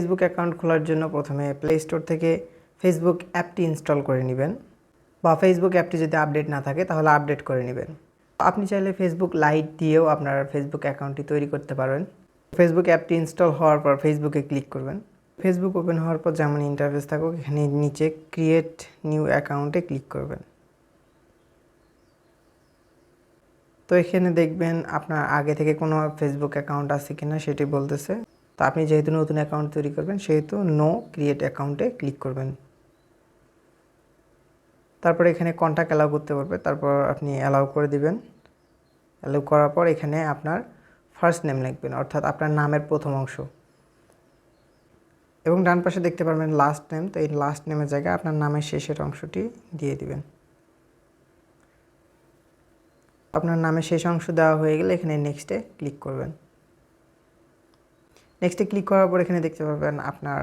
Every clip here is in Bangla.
ফেসবুক অ্যাকাউন্ট খোলার জন্য প্রথমে প্লে স্টোর থেকে ফেসবুক অ্যাপটি ইনস্টল করে নেবেন বা ফেসবুক অ্যাপটি যদি আপডেট না থাকে তাহলে আপডেট করে নেবেন। আপনি চাইলে ফেসবুক লাইট দিয়েও আপনার ফেসবুক অ্যাকাউন্টটি তৈরি করতে পারবেন ফেসবুক অ্যাপটি ইনস্টল হওয়ার পর ফেসবুকে ক্লিক করবেন। ফেসবুক ওপেন হওয়ার পর যেমন ইন্টারফেস থাকুক, এখানে নিচে ক্রিয়েট নিউ অ্যাকাউন্টে ক্লিক করবেন। তো এখানে দেখবেন আপনার আগে থেকে কোনো ফেসবুক অ্যাকাউন্ট আছে কিনা সেটি বলতেছে। তো আপনি যেহেতু নতুন অ্যাকাউন্ট তৈরি করবেন, সেহেতু নো ক্রিয়েট অ্যাকাউন্টে ক্লিক করবেন। তারপর এখানে কন্ট্যাক্ট অ্যালাউ করতে পারবে তারপর আপনি অ্যালাউ করে দিবেন। অ্যালাউ করার পর এখানে আপনার ফার্স্ট নেম লিখবেন, অর্থাৎ আপনার নামের প্রথম অংশ। এবং ডান পাশে দেখতে পারবেন লাস্ট নেম তো এই লাস্ট নেমের জায়গায় আপনার নামের শেষের অংশটি দিয়ে দিবেন। আপনার নামের শেষ অংশ দেওয়া হয়ে গেলে এখানে নেক্সটে ক্লিক করবেন। নেক্সটে ক্লিক করার পর এখানে দেখতে পাবেন আপনার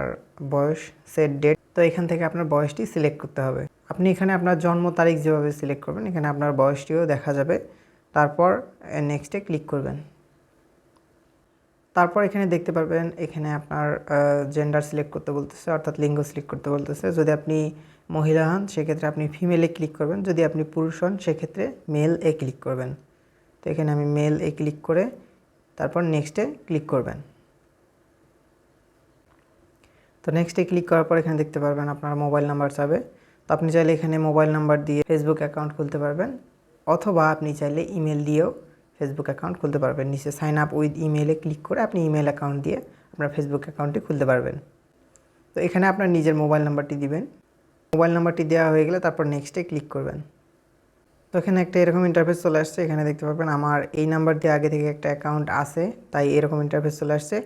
বয়স সেট ডেট তো এখান থেকে আপনার বয়সটি সিলেক্ট করতে হবে। আপনি এখানে আপনার জন্ম তারিখ যেভাবে সিলেক্ট করবেন, এখানে আপনার বয়সটিও দেখা যাবে। তারপর নেক্সটে ক্লিক করবেন। তারপর এখানে দেখতে পারবেন, এখানে আপনার জেন্ডার সিলেক্ট করতে বলতেছে, অর্থাৎ লিঙ্গ সিলেক্ট করতে বলতেছে। যদি আপনি মহিলা হন, সেক্ষেত্রে আপনি ফিমেলে ক্লিক করবেন। যদি আপনি পুরুষ হন, সেক্ষেত্রে মেল এ ক্লিক করবেন। তো এখানে আমি মেল এ ক্লিক করে, তারপর নেক্সটে ক্লিক করবেন। তো নেক্সটে ক্লিক করার পর এখানে দেখতে পারবেন আপনার মোবাইল নাম্বার চাবে তো আপনি চাইলে এখানে মোবাইল নাম্বার দিয়ে ফেসবুক অ্যাকাউন্ট খুলতে পারবেন, অথবা আপনি চাইলে ইমেল দিয়েও ফেসবুক অ্যাকাউন্ট খুলতে পারবেন। নিচে সাইন আপ উইথ ইমেলে ক্লিক করে আপনি ইমেল অ্যাকাউন্ট দিয়ে আপনার ফেসবুক অ্যাকাউন্টটি খুলতে পারবেন। তো এখানে আপনার নিজের মোবাইল নাম্বারটি দিবেন। মোবাইল নাম্বারটি দেওয়া হয়ে গেলে তারপর নেক্সটে ক্লিক করবেন। তো এখানে একটা এরকম ইন্টারফেস চলে আসছে। এখানে দেখতে পাবেন আমার এই নাম্বার দিয়ে আগে থেকে একটা অ্যাকাউন্ট আছে, তাই এরকম ইন্টারফেস চলে আসছে।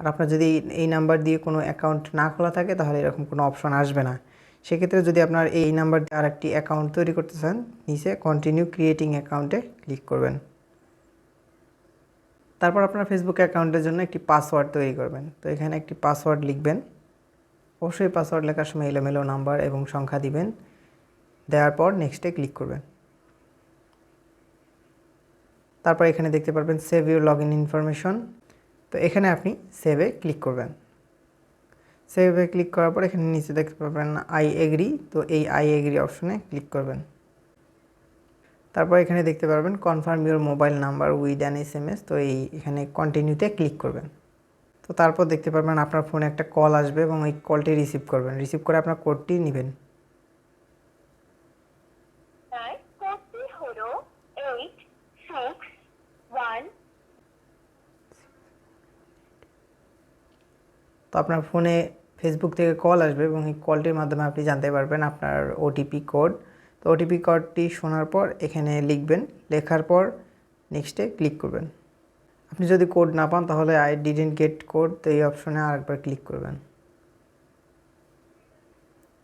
আর আপনার যদি এই নাম্বার দিয়ে কোনো অ্যাকাউন্ট না খোলা থাকে, তাহলে এরকম কোনো অপশন আসবে না। সেক্ষেত্রে যদি আপনার এই নাম্বার দিয়ে আর একটি অ্যাকাউন্ট তৈরি করতে চান, নিচে কন্টিনিউ ক্রিয়েটিং অ্যাকাউন্টে ক্লিক করবেন। তারপর আপনার ফেসবুক অ্যাকাউন্টের জন্য একটি পাসওয়ার্ড তৈরি করবেন। তো এখানে একটি পাসওয়ার্ড লিখবেন। অবশ্যই পাসওয়ার্ড লেখার সময় এলোমেলো নাম্বার এবং সংখ্যা দিবেন। দেওয়ার পর নেক্সটে ক্লিক করবেন। তারপর এখানে দেখতে পারবেন save your log in information তো এখানে আপনি সেভে ক্লিক করবেন। সেভে ক্লিক করার পর এখানে নিচে দেখতে পাবেন আই এগ্রি তো এই আই এগ্রি অপশনে ক্লিক করবেন। তারপর এখানে দেখতে পারবেন confirm your mobile number with an S M S তো এই এখানে কন্টিনিউতে ক্লিক করবেন। তো তারপর দেখতে পারবেন আপনার ফোনে একটা কল আসবে এবং এই কলটি রিসিভ করবেন। রিসিভ করে আপনার কোডটি নেবেন। তো আপনার ফোনে ফেসবুক থেকে কল আসবে এবং এই কলটির মাধ্যমে আপনি জানতে পারবেন আপনার ওটিপি কোড তো ওটিপি কোডটি শোনার পর এখানে লিখবেন, লেখার পর নেক্সটে ক্লিক করবেন। আপনি যদি কোড না পান তাহলে আই ডিডেন্ট গেট কোড তো এই অপশনে আরেকবার ক্লিক করবেন।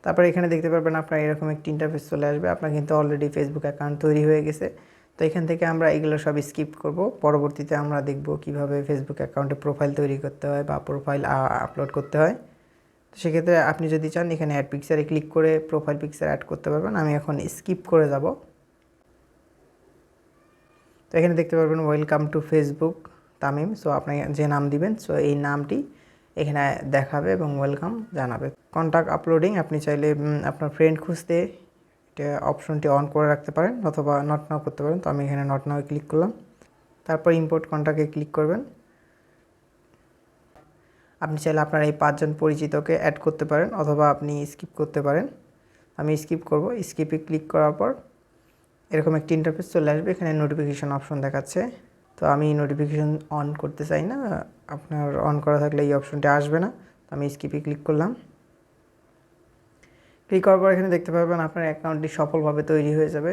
তারপর এখানে দেখতে পারবেন আপনার এরকম একটি ইন্টারফেস চলে আসবে। আপনার কিন্তু অলরেডি ফেসবুক অ্যাকাউন্ট তৈরি হয়ে গেছে। তো এখান থেকে আমরা এগুলো সব স্কিপ করব। পরবর্তীতে আমরা দেখব কীভাবে ফেসবুক অ্যাকাউন্টে প্রোফাইল তৈরি করতে হয় বা প্রোফাইল আপলোড করতে হয়। তো সেক্ষেত্রে আপনি যদি চান, এখানে অ্যাড পিকচারে ক্লিক করে প্রোফাইল পিকচার অ্যাড করতে পারবেন। আমি এখন স্কিপ করে যাব। তো এখানে দেখতে পারবেন welcome to Facebook Tamim. So আপনি যে নাম দিবেন সো এই নামটি এখানে দেখাবে এবং ওয়েলকাম জানাবে। কন্ট্যাক্ট আপলোডিং আপনি চাইলে আপনার ফ্রেন্ড খুঁজতে অপশনটি অন করে রাখতে পারেন অথবা নট নাও করতে পারেন। তো আমি এখানে নট নাও ক্লিক করলাম। তারপর ইম্পোর্ট কন্ট্যাক্টে ক্লিক করবেন। আপনি চাইলে আপনার এই পাঁচজন পরিচিতকে অ্যাড করতে পারেন অথবা আপনি স্কিপ করতে পারেন। আমি স্কিপ করব। স্কিপে ক্লিক করার পর এরকম একটি ইন্টারফেস চলে আসবে। এখানে নোটিফিকেশন অপশন দেখাচ্ছে। তো আমি নোটিফিকেশন অন করতে চাই না। আপনার অন করা থাকলে এই অপশনটি আসবে না। তো আমি স্কিপে ক্লিক করলাম। ক্লিক করার পর এখানে দেখতে পাবেন আপনার অ্যাকাউন্টটি সফলভাবে তৈরি হয়ে যাবে।